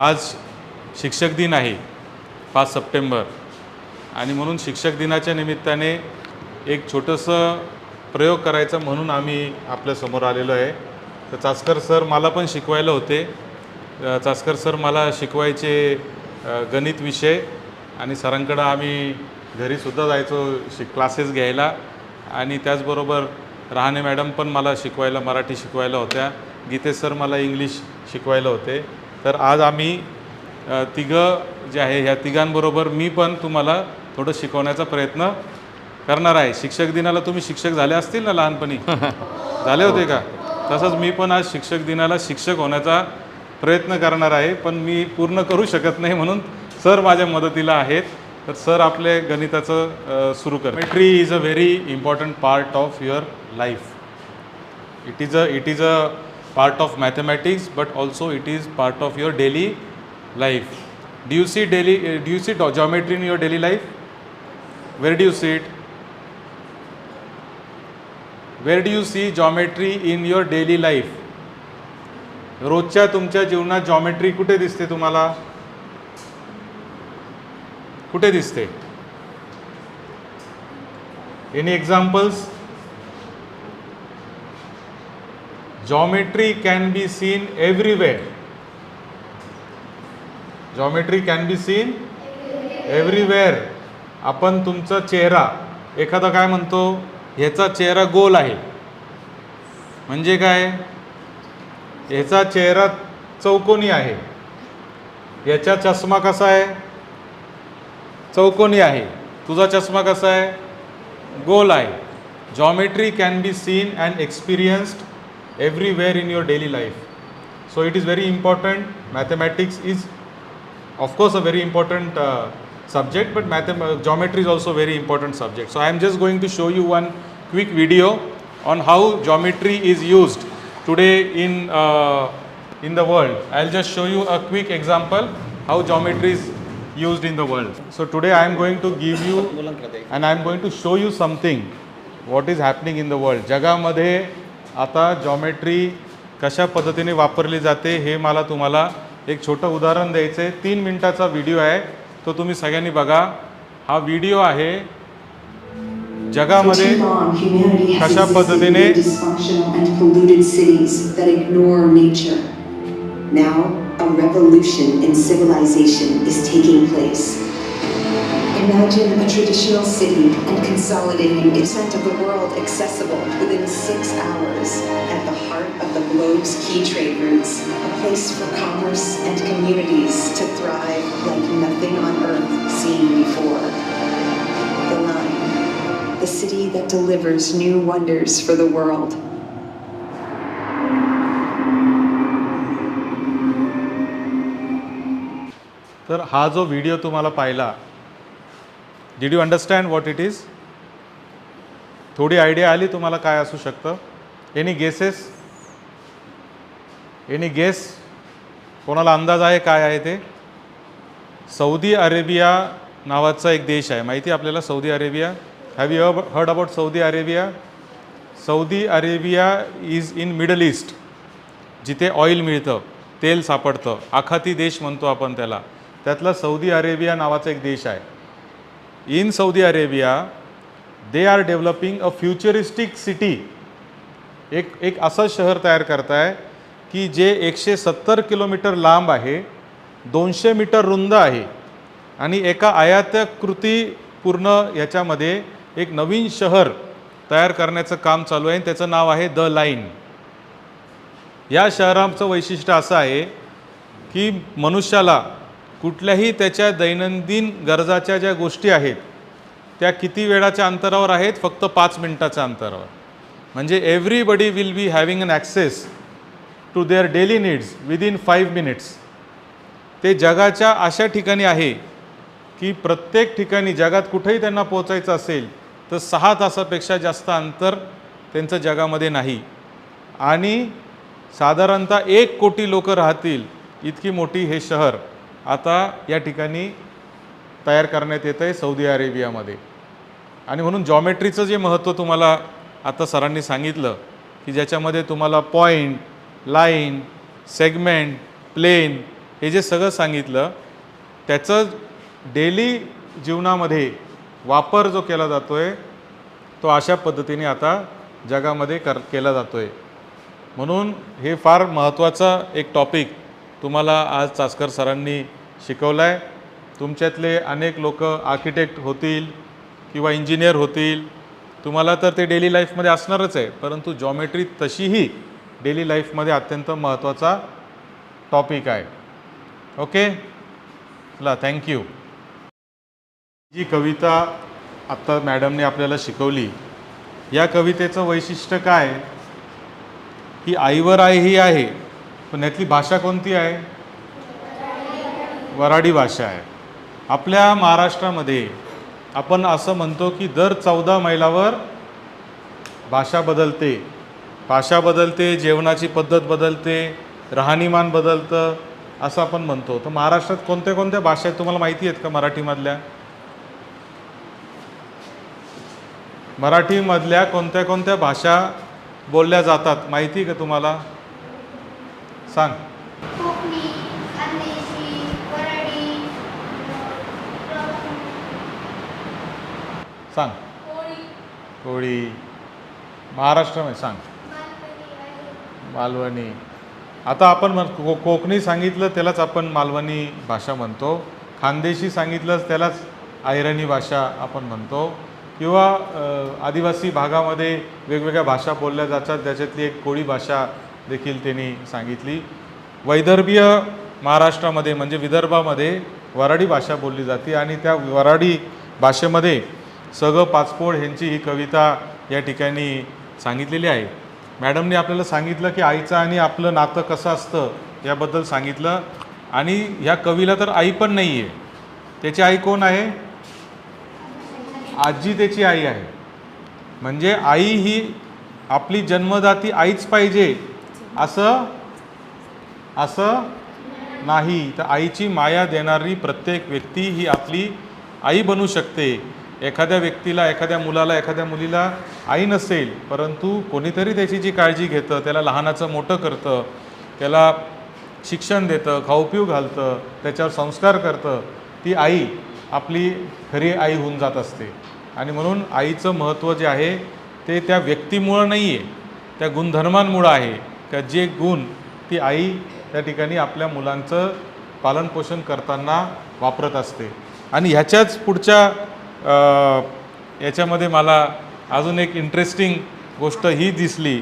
आज शिक्षक दिन आहे पाच सप्टेंबर. आणि म्हणून शिक्षक दिनाच्या निमित्ताने एक छोटंसं प्रयोग करायचा म्हणून आम्ही आपल्यासमोर आलेलो आहे. तर चास्कर सर मला पण शिकवायला होते. चास्कर सर मला शिकवायचे गणित विषय. आणि सरांकडं आम्ही घरीसुद्धा जायचो शिक क्लासेस घ्यायला. आणि त्याचबरोबर रहाणे मॅडम पण मला शिकवायला मराठी शिकवायला होत्या. गीते सर मला इंग्लिश शिकवायला होते. तर आज आम्ही अ, तिघं जे आहे ह्या तिघांबरोबर मी पण तुम्हाला थोडं शिकवण्याचा प्रयत्न करणार आहे. शिक्षक दिनाला तुम्ही शिक्षक झाले असतील ना लहानपणी? झाले होते का? तसंच मी पण आज शिक्षक दिनाला शिक्षक होण्याचा प्रयत्न करणार आहे पण मी पूर्ण करू शकत नाही म्हणून सर माझ्या मदतीला आहेत. तर सर आपले गणिताचं अ, सुरू कर. Geometry is a very important part of your life it is a it is a part of mathematics but also it is part of your daily life do you see daily uh, do you see geometry in your daily life where do you see it where do you see geometry in your daily life रोजच्या तुमच्या जीवनात geometry कुठे दिसते तुम्हाला कुठे दिसते any examples geometry can be seen everywhere. Geometry can be seen everywhere. आपण तुमचा चेहरा एखादा काय म्हणतो ह्याचा चेहरा गोल आहे. म्हणजे काय? ह्याचा चेहरा चौकोनी आहे. याचा चष्मा कसा आहे? चौकोनी आहे. तुझा चष्मा कसा आहे? गोल आहे. Geometry can be seen and experienced everywhere in your daily life. So it is very important. Mathematics is of course a very important uh, subject but mathem geometry is also very important subject. So I am just going to show you one quick video on how geometry is used today in, uh, in the world. I will just show you a quick example how geometry is used in the world. So today I am going to give you and I am going to show you something what is happening in the world. Jagamade आता geometry कशा पद्धतीने वापरली जाते हे मला तुम्हाला एक छोटं उदाहरण द्यायचं आहे तीन मिनटाचा व्हिडिओ आहे. तो तुम्ही सगळ्यांनी बघा. हा व्हिडिओ आहे जगामध्ये कशा पद्धतीने Imagine a traditional city and consolidating the center of the world accessible within six hours at the heart of the globe's key trade routes, a place for commerce and communities to thrive like nothing on earth seen before. The line, the city that delivers new wonders for the world. तर हा जो video तुम्हाला पाहिला did you understand what it is थोडी idea आली तुम्हाला काय असू शकतं? एनी गेसेस एनी गेस कोणाला अंदाज आहे काय आहे ते? सौदी अरेबिया नावाचा एक देश आहे. माहिती आपल्याला Saudi Arabia? Have you heard about Saudi Arabia? Saudi Arabia is in middle east जिथे ऑइल मिळतं तेल सापडतं. आखाती देश म्हणतो आपण त्याला. त्यातला सौदी अरेबिया नावाचा एक देश आहे. In Saudi Arabia they are developing a futuristic city एक एक असं शहर तयार करताय की जे एकशे सत्तर किलोमीटर लांब आहे दोनशे मीटर रुंद आहे आणि एका आयातकृती पूर्ण याच्यामध्ये एक नवीन शहर तयार करण्याचं काम चालू आहे त्याचं नाव आहे द लाईन. या शहराचं वैशिष्ट्य असं आहे की मनुष्याला कुठल्याही त्याच्या दैनंदिन गरजाच्या ज्या गोष्टी आहेत त्या किती वेळाच्या अंतरावर आहेत? फक्त पाच मिनटाच्या अंतरावर. म्हणजे everybody will be having an access to their daily needs within five minutes ते जगाच्या अशा ठिकाणी आहे की प्रत्येक ठिकाणी जगात कुठेही त्यांना पोचायचं असेल तर सहा तासापेक्षा जास्त अंतर त्यांचं जगामध्ये नाही. आणि साधारणतः एक कोटी लोक राहतील इतकी मोठी हे शहर. आता या ठिकाणी तयार करण्यात येतं आहे सौदी अरेबियामध्ये. आणि म्हणून जॉमेट्रीचं जे महत्त्व तुम्हाला आता सरांनी सांगितलं की ज्याच्यामध्ये तुम्हाला पॉईंट लाईन सेगमेंट प्लेन हे जे सगळं सांगितलं त्याचं डेली जीवनामध्ये वापर जो केला जातो आहे तो अशा पद्धतीने आता जगामध्ये कर केला जातो आहे म्हणून हे फार महत्त्वाचा एक टॉपिक तुम्हाला आज चासकर सरांनी शिकवलं आहे तुमच्यातले अनेक लोक आर्किटेक्ट होतील किंवा इंजिनियर होतील. तुम्हाला तर ते डेली लाईफमध्ये असणारच आहे परंतु जॉमेट्री तशीही डेली लाईफमध्ये अत्यंत महत्त्वाचा टॉपिक आहे. ओके? चला थँक्यू जी कविता आत्ता मॅडमने आपल्याला शिकवली या कवितेचं वैशिष्ट्य काय? ही आईवर आई ही आहे. पण यातली भाषा कोणती आहे? वराडी भाषा आहे. आपल्या महाराष्ट्रामध्ये आपण असं म्हणतो की दर चौदा मैलावर भाषा बदलते. भाषा बदलते जेवणाची पद्धत बदलते राहणीमान बदलतं असं आपण म्हणतो. तर महाराष्ट्रात कोणत्या कोणत्या भाषा आहेत तुम्हाला माहिती आहेत का मराठीमधल्या? मराठीमधल्या कोणत्या कोणत्या भाषा बोलल्या जातात? माहिती आहे का तुम्हाला? सांग. कोकणी खानदेशी वराडी सांग. कोळी. कोळी. महाराष्ट्रामध्ये सांग. मालवणी आता आपण म्हण को कोकणी सांगितलं त्यालाच आपण मालवणी भाषा म्हणतो. खानदेशी सांगितलं त्यालाच आयरणी भाषा आपण म्हणतो. किंवा आदिवासी भागामध्ये वेगवेगळ्या भाषा बोलल्या जातात. त्याच्यातली एक कोळी भाषा देखील त्यांनी सांगितली. वैदर्भीय महाराष्ट्रामध्ये म्हणजे विदर्भामध्ये वराडी भाषा बोलली जाते आणि त्या वराडी भाषेमध्ये सगळं पाचपोळ ह्यांची ही कविता या ठिकाणी सांगितलेली आहे. मॅडमने आपल्याला सांगितलं की आईचं आणि आपलं नातं कसं असतं याबद्दल सांगितलं आणि ह्या कवीला तर आई पण नाही आहे त्याची आई कोण आहे? आजी त्याची आई आहे. म्हणजे आई ही आपली जन्मदाती आईच पाहिजे असं असं नाही. तर आईची माया देणारी प्रत्येक व्यक्ती ही आपली आई बनू शकते. एखाद्या व्यक्तीला एखाद्या मुलाला एखाद्या मुलीला आई नसेल परंतु कोणीतरी त्याची जी काळजी घेतं त्याला लहानाचं मोठं करतं त्याला शिक्षण देतं खाऊपिऊ घालतं त्याच्यावर संस्कार करतं ती आई आपली खरी आई होऊन जात असते. आणि म्हणून आईचं महत्त्व जे आहे ते त्या व्यक्तीमुळं नाही आहे त्या गुणधर्मांमुळं आहे. का जे गुण ती आई त्या ठिकाणी आपल्या मुलांचं पालनपोषण करताना वापरत असते. आणि ह्याच्याच पुढच्या याच्यामध्ये मला अजून एक इंटरेस्टिंग गोष्ट ही दिसली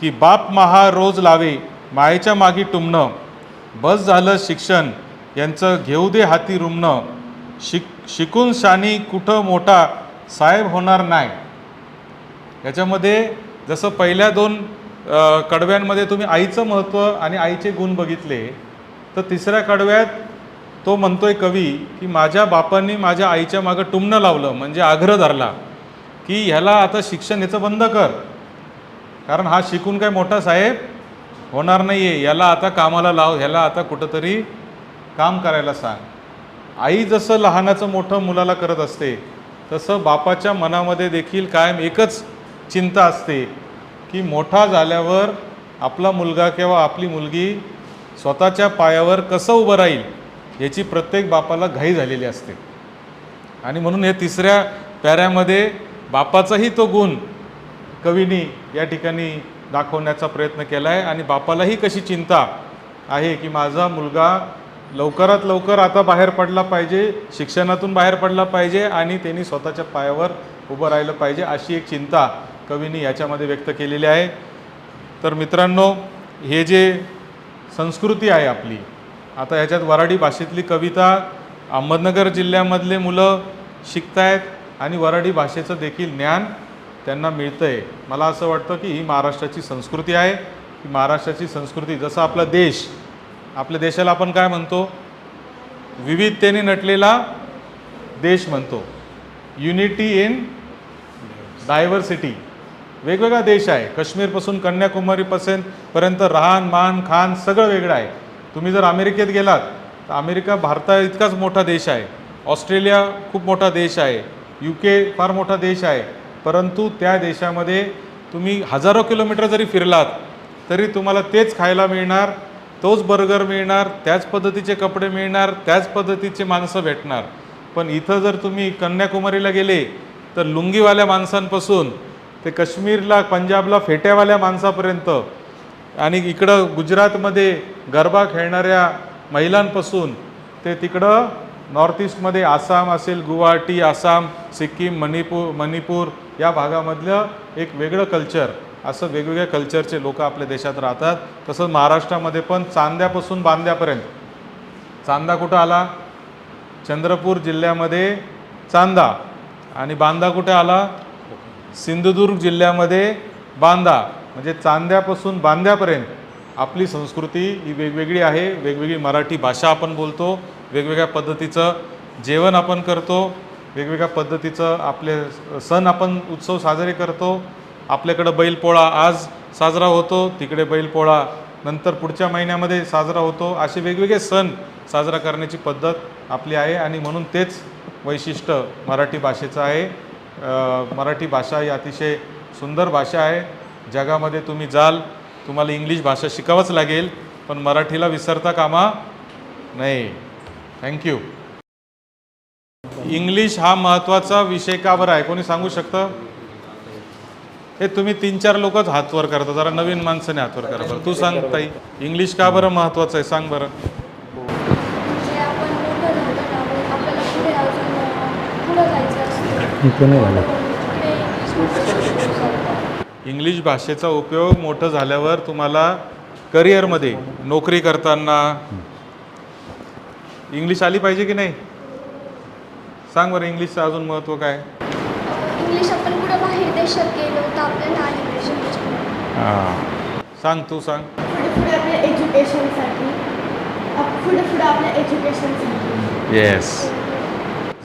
की बाप महा रोज लावे मायेच्या मागी टुमणं बस झालं शिक्षण यांचं घेऊ दे हाती रुमणं शिक शिकून शानी कुठं मोठा साहेब होणार नाही. याच्यामध्ये जसं पहिल्या दोन कडव्यांमध्ये तुम्ही आईचं महत्त्व आणि आईचे गुण बघितले तर तिसऱ्या कडव्यात तो म्हणतोय कवी की माझ्या बापांनी माझ्या आईच्या मागं टुमणं लावलं म्हणजे आग्रह धरला की ह्याला आता शिक्षण याचं बंद कर. कारण हा शिकून काय मोठा साहेब होणार नाही आहे याला आता कामाला लाव ह्याला आता कुठंतरी काम करायला सांग. आई जसं लहानाचं मोठं मुलाला करत असते तसं बापाच्या मनामध्ये देखील कायम एकच चिंता असते की मोठा झाल्यावर आपला मुलगा किंवा आपली मुलगी स्वतःच्या पायावर कसं उभं राहील याची प्रत्येक बापाला घाई झालेली असते. आणि म्हणून हे तिसऱ्या पॅऱ्यामध्ये बापाचाही तो गुण कवीनी या ठिकाणी दाखवण्याचा प्रयत्न केला आहे आणि बापालाही कशी चिंता आहे की माझा मुलगा लवकरात लवकर आता बाहेर पडला पाहिजे शिक्षणातून बाहेर पडला पाहिजे आणि त्यांनी स्वतःच्या पायावर उभं राहिलं पाहिजे अशी एक चिंता कवीनी याच्यामध्ये व्यक्त केलेली आहे. तर मित्रांनो हे जे संस्कृती आहे आपली आता ह्याच्यात वराडी भाषेतली कविता अहमदनगर जिल्ह्यामधले मुलं शिकतायत आणि वराडी भाषेचं देखील ज्ञान त्यांना मिळतं आहे मला असं वाटतं की ही महाराष्ट्राची संस्कृती आहे. की महाराष्ट्राची संस्कृती जसं आपला देश आपल्या देशाला आपण काय म्हणतो? विविधतेने नटलेला देश म्हणतो. युनिटी इन डायव्हर्सिटी वेगवेगळा देश आहे. काश्मीरपासून कन्याकुमारीपासून पर्यंत राहण मान खान सगळं वेगळं आहे. तुम्ही जर अमेरिकेत गेलात तर अमेरिका भारता इतकाच मोठा देश आहे. ऑस्ट्रेलिया खूप मोठा देश आहे. यू के फार मोठा देश आहे. परंतु त्या देशामध्ये तुम्ही हजारो किलोमीटर जरी फिरलात तरी तुम्हाला तेच खायला मिळणार तोच बर्गर मिळणार त्याच पद्धतीचे कपडे मिळणार त्याच पद्धतीचे माणसं भेटणार. पण इथं जर तुम्ही कन्याकुमारीला गेले तर लुंगीवाल्या माणसांपासून ते काश्मीरला पंजाबला फेट्यावाल्या माणसापर्यंत. आणि इकडं गुजरातमध्ये गरबा खेळणाऱ्या महिलांपासून ते तिकडं नॉर्थ ईस्टमध्ये आसाम असेल गुवाहाटी आसाम सिक्कीम मणिपूर मणिपूर या भागामधलं एक वेगळं कल्चर. असं वेगवेगळ्या कल्चरचे लोक आपल्या देशात राहतात. तसंच महाराष्ट्रामध्ये पण चांद्यापासून बांद्यापर्यंत. चांदा कुठं आला? चंद्रपूर जिल्ह्यामध्ये चांदा. आणि बांदा कुठे आला? सिंधुदुर्ग जिल्ह्यामध्ये बांदा म्हणजे चांद्यापासून बांद्यापर्यंत आपली संस्कृती ही वेगवेगळी आहे. वेगवेगळी मराठी भाषा आपण बोलतो. वेगवेगळ्या पद्धतीचं जेवण आपण करतो. वेगवेगळ्या पद्धतीचं आपले सण आपण उत्सव साजरे करतो. आपल्याकडं बैलपोळा आज साजरा होतो. तिकडे बैलपोळा नंतर पुढच्या महिन्यामध्ये साजरा होतो. असे वेगवेगळे सण साजरा करण्याची पद्धत आपली आहे आणि म्हणून तेच वैशिष्ट्य मराठी भाषेचं आहे. मराठी भाषा ही अतिशय सुंदर भाषा आहे. जगामध्ये तुम्ही जाल तुम्हाला इंग्लिश भाषा शिकावंच लागेल पण मराठीला विसरता कामा नाही थँक्यू इंग्लिश हा महत्त्वाचा विषय का बरं आहे? कोणी सांगू शकतं? हे तुम्ही तीन चार लोकच हातवर करता जरा नवीन माणसाने हातवर करा बरं. तू सांग ताई इंग्लिश का बरं महत्त्वाचं आहे? सांग बरं म्हणजे आपण मोठं झालं ना मग आपल्याला पुढे अजून अं, पुढं जायचं असतं इथं नाही झालं. इंग्लिश भाषेचा उपयोग मोठं झाल्यावर तुम्हाला करिअरमध्ये नोकरी करताना इंग्लिश आली पाहिजे की नाही? सांग बरं इंग्लिशचं अजून महत्त्व काय? इंग्लिश आपण पुढं बाहेर देशात गेलो तर आपल्याला आली पाहिजे म्हणजे. सांग तू सांग. पुढे पुढे आपल्या एज्युकेशनसाठी पुढे पुढे आपल्या एज्युकेशनसाठी येस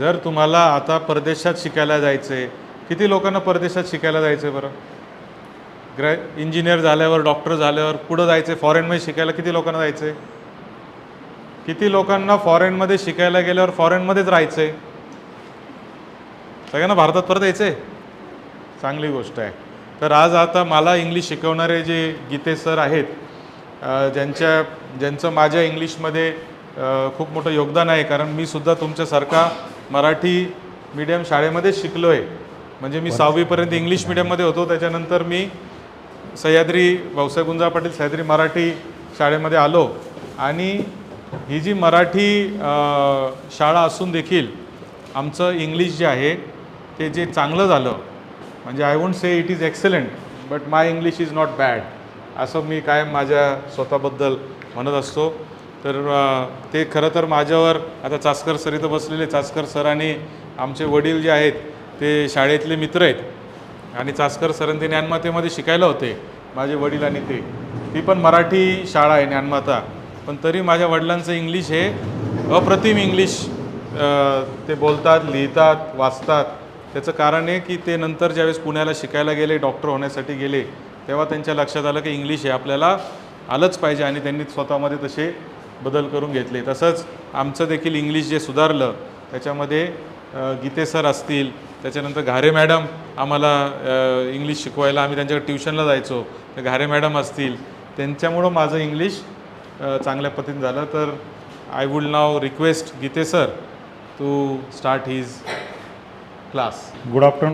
जर तुम्हाला आता परदेशात शिकायला जायचं आहे किती लोकांना परदेशात शिकायला जायचं आहे बरं? ग्रॅ इंजिनियर झाल्यावर डॉक्टर झाल्यावर पुढं जायचं आहे फॉरेनमध्ये शिकायला किती लोकांना जायचं आहे किती लोकांना फॉरेनमध्ये शिकायला गेल्यावर फॉरेनमध्येच राहायचं आहे सगळ्यांना भारतात परत यायचं आहे चांगली गोष्ट आहे. तर आज आता मला इंग्लिश शिकवणारे जे गीते सर आहेत ज्यांच्या ज्यांचं माझ्या इंग्लिशमध्ये खूप मोठं योगदान आहे कारण मी सुद्धा तुमच्यासारखा मराठी मीडियम शाळेमध्येच शिकलो आहे म्हणजे मी सहावीपर्यंत इंग्लिश मीडियममध्ये होतो. त्याच्यानंतर मी सह्याद्री भाऊसाहेब गुंजा पाटील सह्याद्री मराठी शाळेमध्ये आलो. आणि ही जी मराठी शाळा असून देखील आमचं इंग्लिश जे आहे ते जे चांगलं झालं म्हणजे I won't say it is excellent but my English is not bad असं मी कायम माझ्या स्वतःबद्दल म्हणत असतो. तर ते खरं तर माझ्यावर आता चासकर सर इथं बसलेले चासकर सर आणि आमचे वडील जे आहेत ते शाळेतले मित्र आहेत. आणि चासकर सरांनी ते ज्ञानमातेमध्ये शिकायला होते माझे वडील आणि ते. ती पण मराठी शाळा आहे ज्ञानमाता. पण तरी माझ्या वडिलांचं इंग्लिश हे अप्रतिम इंग्लिश ते बोलतात लिहितात वाचतात. त्याचं कारण आहे की ते नंतर ज्यावेळेस पुण्याला शिकायला गेले डॉक्टर होण्यासाठी गेले तेव्हा त्यांच्या लक्षात आलं की इंग्लिश हे आपल्याला आलंच पाहिजे आणि त्यांनी स्वतःमध्ये तसे बदल करून घेतले. तसंच आमचं देखील इंग्लिश जे सुधारलं त्याच्यामध्ये गीते सर असतील त्याच्यानंतर घारे मॅडम आम्हाला इंग्लिश शिकवायला आम्ही त्यांच्याकडे ट्युशनला जायचो. तर घारे मॅडम असतील त्यांच्यामुळं माझं इंग्लिश चांगल्या पद्धतीने झालं. तर I would now request Gite sir to start his class good afternoon